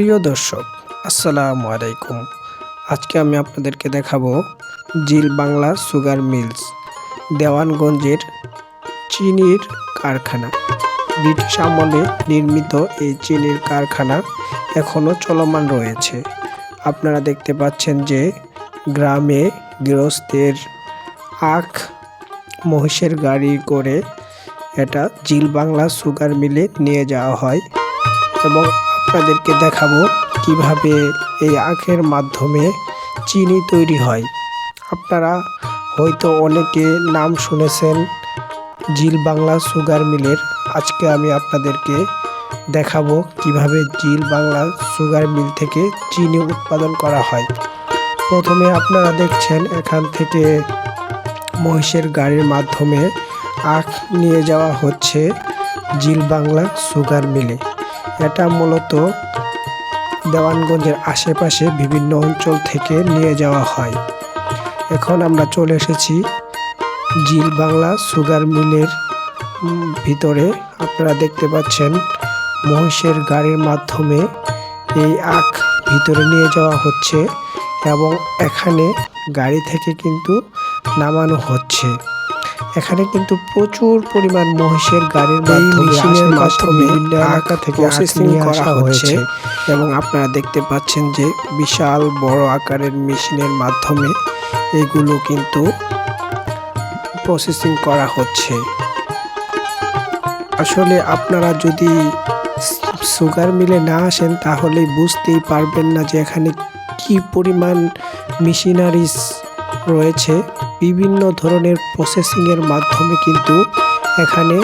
প্রিয় দর্শক, আসসালামু আলাইকুম। আজকে আমি আপনাদেরকে দেখাবো জিল বাংলা সুগার মিলস, দেওয়ানগঞ্জের চিনির কারখানা। ব্রিটিশ আমলে নির্মিত এই চিনির কারখানা এখনও চলমান রয়েছে। আপনারা দেখতে পাচ্ছেন যে গ্রামে গৃহস্থের আখ, মহিষের গাড়ি করে এটা জিল বাংলা সুগার মিলে নিয়ে যাওয়া হয় এবং আপনাদেরকে দেখাবো কীভাবে এই আখের মাধ্যমে চিনি তৈরি হয়। আপনারা হয়তো অনেকে নাম শুনেছেন জিল বাংলা সুগার মিলের। আজকে আমি আপনাদেরকে দেখাবো কীভাবে জিল বাংলা সুগার মিল থেকে চিনি উৎপাদন করা হয়। প্রথমে আপনারা দেখছেন এখান থেকে মহিষের গাড়ির মাধ্যমে আখ নিয়ে যাওয়া হচ্ছে জিল বাংলা সুগার মিলে। এটা মূলত দেওয়ানগঞ্জের আশেপাশে বিভিন্ন অঞ্চল থেকে নিয়ে যাওয়া হয়। এখন আমরা চলে এসেছি জিল বাংলা সুগার মিলের ভিতরে। আপনারা দেখতে পাচ্ছেন মহিষের গাড়ির মাধ্যমে এই আখ ভিতরে নিয়ে যাওয়া হচ্ছে এবং এখানে গাড়ি থেকে কিন্তু নামানো হচ্ছে। এখানে কিন্তু প্রচুর পরিমাণ মহিষের গাড়ির মেশিনের মাধ্যমে এলাকা থেকে প্রসেসিং করা হচ্ছে এবং আপনারা দেখতে পাচ্ছেন যে বিশাল বড় আকারের মেশিনের মাধ্যমে এগুলো কিন্তু প্রসেসিং করা হচ্ছে। আসলে আপনারা যদি সুগার মিলে না আসেন তাহলে বুঝতেই পারবেন না যে এখানে কি পরিমাণ মেশিনারিজ রয়েছে। বিভিন্ন ধরনের প্রসেসিংয়ের মাধ্যমে কিন্তু এখানে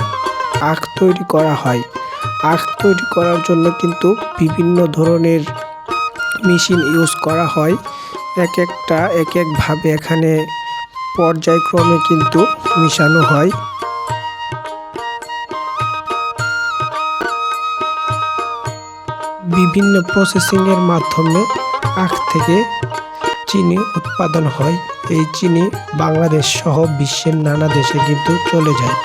আখ তৈরি করা হয়। আখ তৈরি করার জন্য কিন্তু বিভিন্ন ধরনের মেশিন ইউজ করা হয়। এক একটা, এক একভাবে এখানে পর্যায়ক্রমে কিন্তু মিশানো হয়। বিভিন্ন প্রসেসিংয়ের মাধ্যমে আখ থেকে চিনি উৎপাদন হয়। এই চিনি বাংলাদেশ সহ বিশ্বের নানা দেশে কিন্তু চলে যায়।